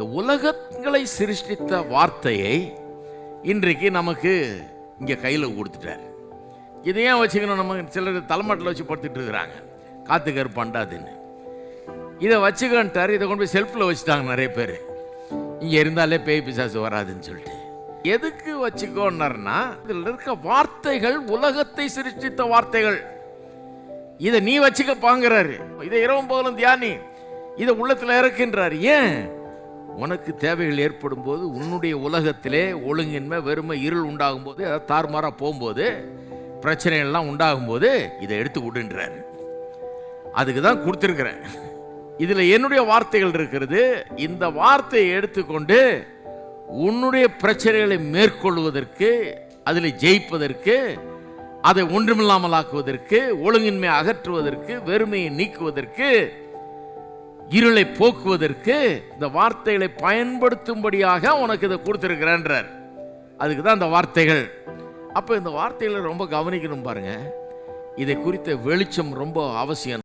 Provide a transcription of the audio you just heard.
இந்த உலகங்களை சிருஷ்டித்த வார்த்தையை இன்றைக்கு நமக்கு இங்கே கையில் கொடுத்துட்டார். இதை ஏன் வச்சுக்கணும்? நம்ம சிலர் தலைமாட்டில் வச்சு படுத்துட்டு இருக்கிறாங்க. காத்து கருப்பாண்டாதுன்னு இதை வச்சுக்கன்ட்டார் இதை கொண்டு போய் செல்ஃபில் வச்சுட்டாங்க நிறைய பேர். இங்கே இருந்தாலே பேய் பிசாசு வராதுன்னு சொல்லிட்டு. எதுக்கு வச்சுக்கோன்னார்னா இதில் இருக்க வார்த்தைகள் உலகத்தை சிருஷ்டித்த வார்த்தைகள். இதை நீ வச்சுக்க பாங்கிறாரு இதை இரவும் பகலும் தியானி. இதை உள்ளத்தில் இறக்குன்றார். ஏன்? உனக்கு தேவைகள் ஏற்படும் போது உன்னுடைய உலகத்திலே ஒழுங்கின்மை வெறுமை இருள் உண்டாகும் போது அதாவது தார்மாராக போகும்போது பிரச்சனைகள்லாம் உண்டாகும் போது இதை எடுத்து விடுன்றார். அதுக்கு தான் கொடுத்துருக்குறேன். இதில் என்னுடைய வார்த்தைகள் இருக்கிறது. இந்த வார்த்தையை எடுத்துக்கொண்டு உன்னுடைய பிரச்சனைகளை மேற்கொள்வதற்கு அதில் ஜெயிப்பதற்கு அதை ஒன்றுமில்லாமல் ஆக்குவதற்கு ஒழுங்கின்மை அகற்றுவதற்கு வெறுமையை நீக்குவதற்கு இருளை போக்குவதற்கு இந்த வார்த்தைகளை பயன்படுத்தும்படியாக உனக்கு இதை கொடுத்துருக்கிறேன்றார். அதுக்கு தான் இந்த வார்த்தைகள். அப்போ இந்த வார்த்தைகளை ரொம்ப கவனிக்கணும் பாருங்க. இதை குறித்த வெளிச்சம் ரொம்ப அவசியம்.